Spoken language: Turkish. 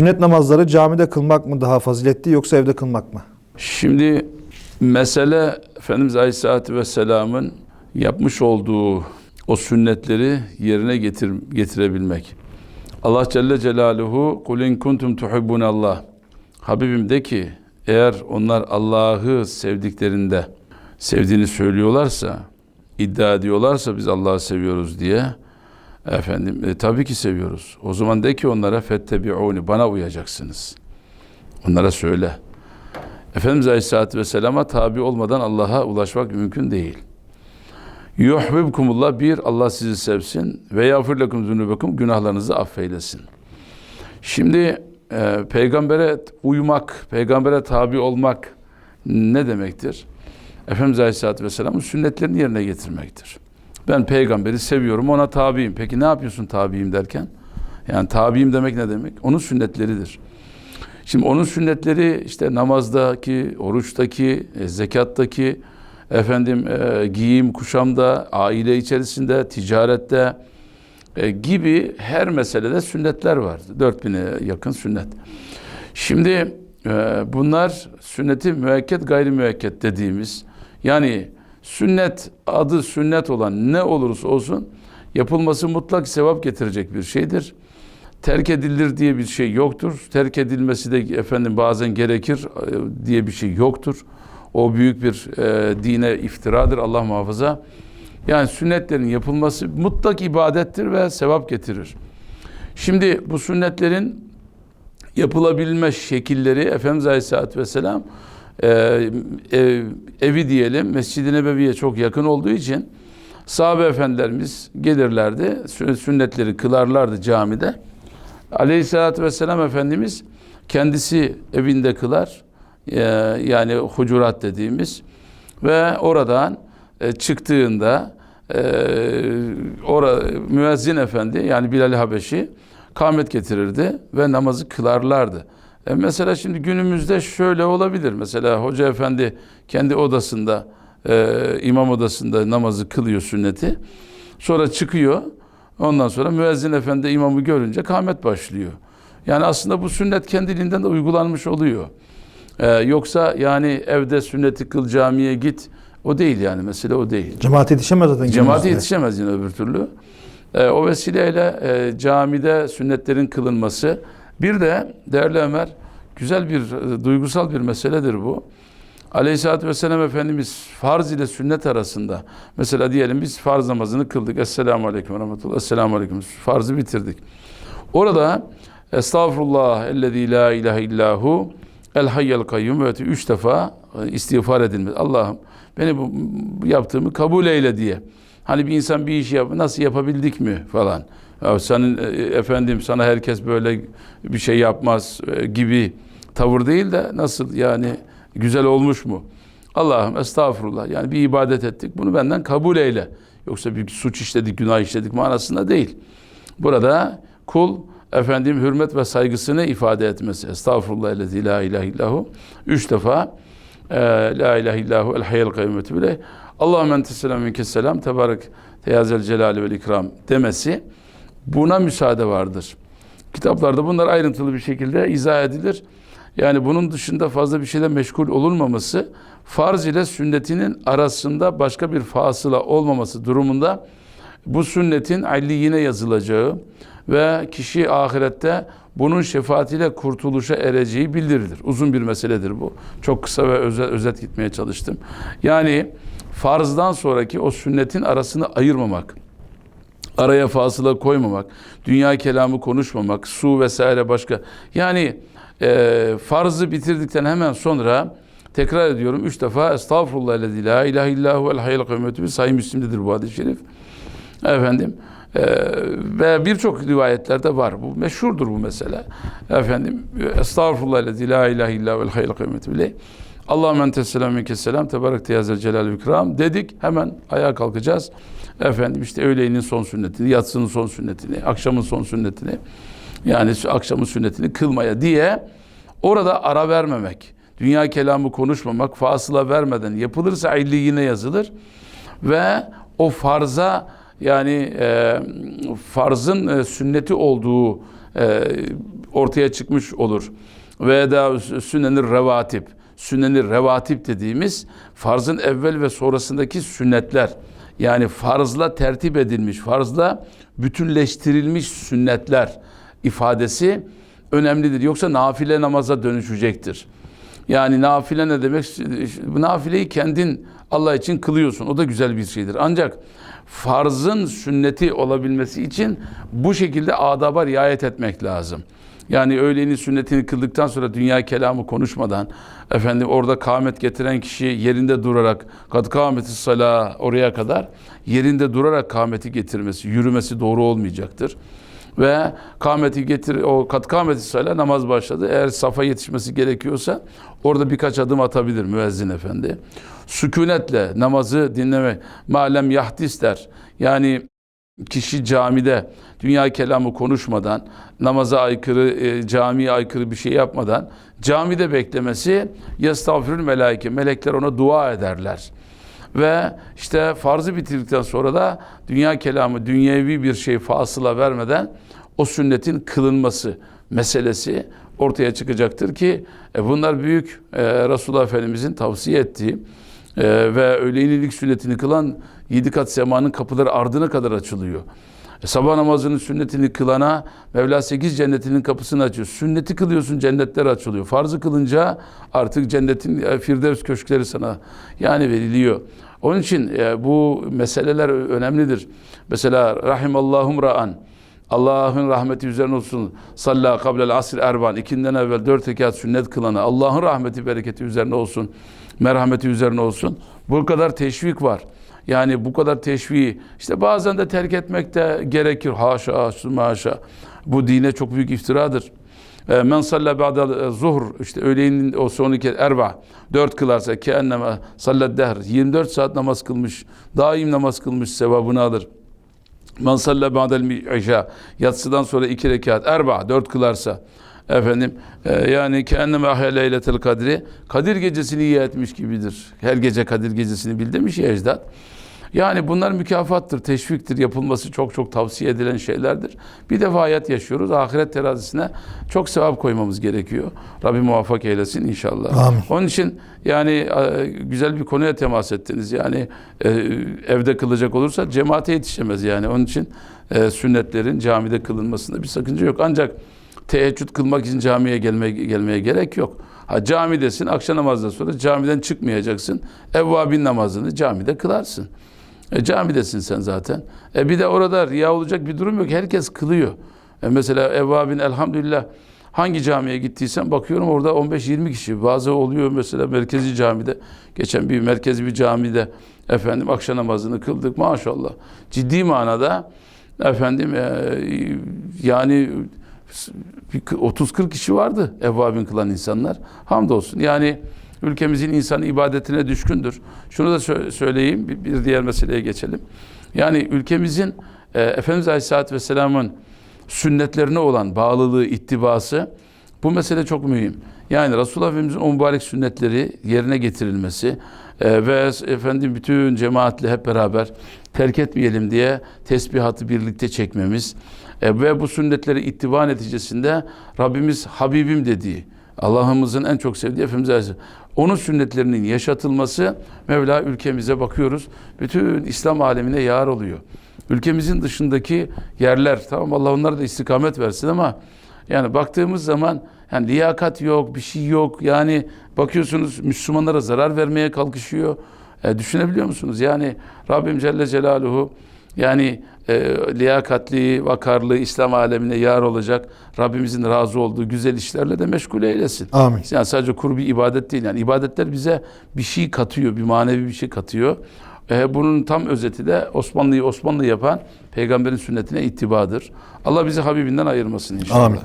Sünnet namazları camide kılmak mı daha faziletli yoksa evde kılmak mı? Şimdi mesele Efendimiz Aleyhisselatü Vesselam'ın yapmış olduğu o sünnetleri yerine getir, getirebilmek. Allah Celle Celaluhu kul in kuntum tuhibbunallah. Habibim de ki eğer onlar Allah'ı sevdiklerinde sevdiğini söylüyorlarsa, iddia ediyorlarsa biz Allah'ı seviyoruz diye efendim e, tabii ki seviyoruz. O zaman de ki onlara fettebi'uni bana uyacaksınız. Onlara söyle. Efendimiz Aleyhisselatü Vesselam'a tabi olmadan Allah'a ulaşmak mümkün değil. Yuhbibkumullah bir Allah sizi sevsin ve yağfir lekum zunubekum günahlarınızı affeylesin. Şimdi e, peygambere uymak, peygambere tabi olmak ne demektir? Efendimiz Aleyhisselatü Vesselam'ın sünnetlerini yerine getirmektir. Ben peygamberi seviyorum, ona tabiyim. Peki ne yapıyorsun tabiyim derken? Yani tabiyim demek ne demek? Onun sünnetleridir. Şimdi onun sünnetleri işte namazdaki, oruçtaki, e, zekattaki, efendim e, giyim, kuşamda, aile içerisinde, ticarette e, gibi her meselede sünnetler var. 4000'e yakın sünnet. Şimdi e, bunlar sünneti müekket gayri müekket dediğimiz yani sünnet adı sünnet olan ne olursa olsun yapılması mutlak sevap getirecek bir şeydir terk edilir diye bir şey yoktur. Terk edilmesi de efendim bazen gerekir e, diye bir şey yoktur. O büyük bir e, dine iftiradır Allah muhafaza. Yani sünnetlerin yapılması mutlak ibadettir ve sevap getirir. Şimdi bu sünnetlerin yapılabilme şekilleri Efendimiz Aleyhisselatü Vesselam e, ev, evi diyelim Mescid-i Nebevi'ye çok yakın olduğu için sahabe efendilerimiz gelirlerdi. Sünnetleri kılarlardı camide. Aleyhissalatü vesselam Efendimiz kendisi evinde kılar. Ee, yani hucurat dediğimiz ve oradan e, çıktığında e, ora, müezzin efendi yani Bilal Habeşi kâmet getirirdi ve namazı kılarlardı. E mesela şimdi günümüzde şöyle olabilir. Mesela hoca efendi kendi odasında e, imam odasında namazı kılıyor sünneti. Sonra çıkıyor. Ondan sonra müezzin efendi imamı görünce kâmet başlıyor. Yani aslında bu sünnet kendiliğinden de uygulanmış oluyor. Ee, yoksa yani evde sünneti kıl camiye git o değil yani mesele o değil. Cemaat yetişemez zaten. Günümüzde. yetişemez yine öbür türlü. Ee, o vesileyle e, camide sünnetlerin kılınması bir de değerli Ömer güzel bir e, duygusal bir meseledir bu. Aleyhisselatü Vesselam Efendimiz farz ile sünnet arasında mesela diyelim biz farz namazını kıldık. Esselamu Aleyküm ve Rahmetullah. Esselamu Aleyküm. Farzı bitirdik. Orada Estağfurullah ellezî la ilahe illahu el hayyel kayyum ve üç defa e, istiğfar edilmez. Allah'ım beni bu yaptığımı kabul eyle diye. Hani bir insan bir iş yap, nasıl yapabildik mi falan. Ya senin e, efendim sana herkes böyle bir şey yapmaz e, gibi tavır değil de nasıl yani güzel olmuş mu? Allah'ım estağfurullah yani bir ibadet ettik bunu benden kabul eyle. Yoksa bir suç işledik, günah işledik manasında değil. Burada kul efendim hürmet ve saygısını ifade etmesi. Estağfurullah ellezî la ilahe illahu. Üç defa e, la ilahe illahu el hayyel kayyumetü bile. Allahümme ente selam minke selam tebarek teyazel celali vel ikram demesi buna müsaade vardır. Kitaplarda bunlar ayrıntılı bir şekilde izah edilir. Yani bunun dışında fazla bir şeyle meşgul olunmaması, farz ile sünnetinin arasında başka bir fasıla olmaması durumunda bu sünnetin alliyine yazılacağı ve kişi ahirette bunun şefaatiyle kurtuluşa ereceği bildirilir. Uzun bir meseledir bu. Çok kısa ve özet, özet gitmeye çalıştım. Yani farzdan sonraki o sünnetin arasını ayırmamak, araya fasıla koymamak, dünya kelamı konuşmamak, su vesaire başka. Yani e, farzı bitirdikten hemen sonra tekrar ediyorum üç defa estağfurullah lezi la ilahe illahu el hayyel kıymetü sayı müslimdedir bu hadis-i şerif. Efendim e, ve birçok rivayetlerde var. Bu meşhurdur bu mesele. Efendim estağfurullah lezi la ilahe illahu el hayyel kıymetü. Allahümme entes selam minke selam tebarek teyazel celal ikram dedik hemen ayağa kalkacağız. Efendim işte öğleyin son sünnetini, yatsının son sünnetini, akşamın son sünnetini yani akşamın sünnetini kılmaya diye orada ara vermemek, dünya kelamı konuşmamak, fasıla vermeden yapılırsa yine yazılır ve o farza yani e, farzın e, sünneti olduğu e, ortaya çıkmış olur. Ve da sünenir revatip. Sünenir revatip dediğimiz farzın evvel ve sonrasındaki sünnetler. Yani farzla tertip edilmiş, farzla bütünleştirilmiş sünnetler ifadesi önemlidir. Yoksa nafile namaza dönüşecektir. Yani nafile ne demek? Nafileyi kendin Allah için kılıyorsun. O da güzel bir şeydir. Ancak farzın sünneti olabilmesi için bu şekilde adaba riayet etmek lazım. Yani öğlenin sünnetini kıldıktan sonra dünya kelamı konuşmadan efendim orada kâmet getiren kişi yerinde durarak kad kâmeti sala oraya kadar yerinde durarak kâmeti getirmesi, yürümesi doğru olmayacaktır. Ve kâmeti getir o kat kâmeti sala namaz başladı. Eğer safa yetişmesi gerekiyorsa orada birkaç adım atabilir müezzin efendi. Sükunetle namazı dinleme malem yahdis der. Yani kişi camide dünya kelamı konuşmadan, namaza aykırı, e, camiye aykırı bir şey yapmadan camide beklemesi yestağfirül melaike. Melekler ona dua ederler. Ve işte farzı bitirdikten sonra da dünya kelamı, dünyevi bir şey fasıla vermeden o sünnetin kılınması meselesi ortaya çıkacaktır ki e, bunlar büyük e, Resulullah Efendimizin tavsiye ettiği ee, ve öğleyinlik sünnetini kılan yedi kat semanın kapıları ardına kadar açılıyor. E, sabah namazının sünnetini kılana Mevla sekiz cennetinin kapısını açıyor. Sünneti kılıyorsun cennetler açılıyor. Farzı kılınca artık cennetin e, firdevs köşkleri sana yani veriliyor. Onun için e, bu meseleler önemlidir. Mesela rahimallahu ra'an Allah'ın rahmeti üzerine olsun. Salla kablel asr erban. ikinden evvel dört rekat sünnet kılana. Allah'ın rahmeti bereketi üzerine olsun. Merhameti üzerine olsun. Bu kadar teşvik var. Yani bu kadar teşviği işte bazen de terk etmek de gerekir. Haşa, haşa. Bu dine çok büyük iftiradır. E, Men salla ba'da zuhr işte öğleyin o son iki erba dört kılarsa ki enneme sallat dehr 24 saat namaz kılmış daim namaz kılmış sevabını alır. Men salla ba'del işa yatsıdan sonra iki rekat erba dört kılarsa efendim e, yani kendime ahya leyletel kadri Kadir gecesini iyi etmiş gibidir. Her gece Kadir gecesini bil demiş ya ecdat. Yani bunlar mükafattır, teşviktir, yapılması çok çok tavsiye edilen şeylerdir. Bir defa hayat yaşıyoruz, ahiret terazisine çok sevap koymamız gerekiyor. Rabbim muvaffak eylesin inşallah. Amin. Onun için yani e, güzel bir konuya temas ettiniz. Yani e, evde kılacak olursa cemaate yetişemez yani. Onun için e, sünnetlerin camide kılınmasında bir sakınca yok. Ancak teheccüd kılmak için camiye gelmeye, gelmeye gerek yok. Ha camidesin, akşam namazdan sonra camiden çıkmayacaksın. Evvabin namazını camide kılarsın. E, camidesin sen zaten. E, bir de orada riya olacak bir durum yok. Herkes kılıyor. E, mesela evvabin elhamdülillah hangi camiye gittiysen bakıyorum orada 15-20 kişi. Bazı oluyor mesela merkezi camide. Geçen bir merkezi bir camide efendim akşam namazını kıldık maşallah. Ciddi manada efendim e, yani 30-40 kişi vardı evvabin kılan insanlar. Hamdolsun. Yani ülkemizin insanı ibadetine düşkündür. Şunu da sö- söyleyeyim, bir, bir diğer meseleye geçelim. Yani ülkemizin e, Efendimiz Aleyhisselatü Vesselam'ın sünnetlerine olan bağlılığı, ittibası bu mesele çok mühim. Yani Resulullah Efendimiz'in o mübarek sünnetleri yerine getirilmesi e, ve efendim bütün cemaatle hep beraber terk etmeyelim diye tesbihatı birlikte çekmemiz e, ve bu sünnetleri ittiba neticesinde Rabbimiz Habibim dediği, Allah'ımızın en çok sevdiği Efendimiz Aleyhisselam. Onun sünnetlerinin yaşatılması Mevla ülkemize bakıyoruz. Bütün İslam alemine yar oluyor. Ülkemizin dışındaki yerler tamam Allah onlara da istikamet versin ama yani baktığımız zaman yani liyakat yok, bir şey yok. Yani bakıyorsunuz Müslümanlara zarar vermeye kalkışıyor. E, düşünebiliyor musunuz? Yani Rabbim Celle Celaluhu yani e, liyakatli, vakarlı İslam alemine yar olacak Rabbimizin razı olduğu güzel işlerle de meşgul eylesin. Amin. Yani sadece kuru bir ibadet değil. Yani ibadetler bize bir şey katıyor, bir manevi bir şey katıyor. E, bunun tam özeti de Osmanlı'yı Osmanlı yapan peygamberin sünnetine ittibadır. Allah bizi Habibinden ayırmasın inşallah. Amin.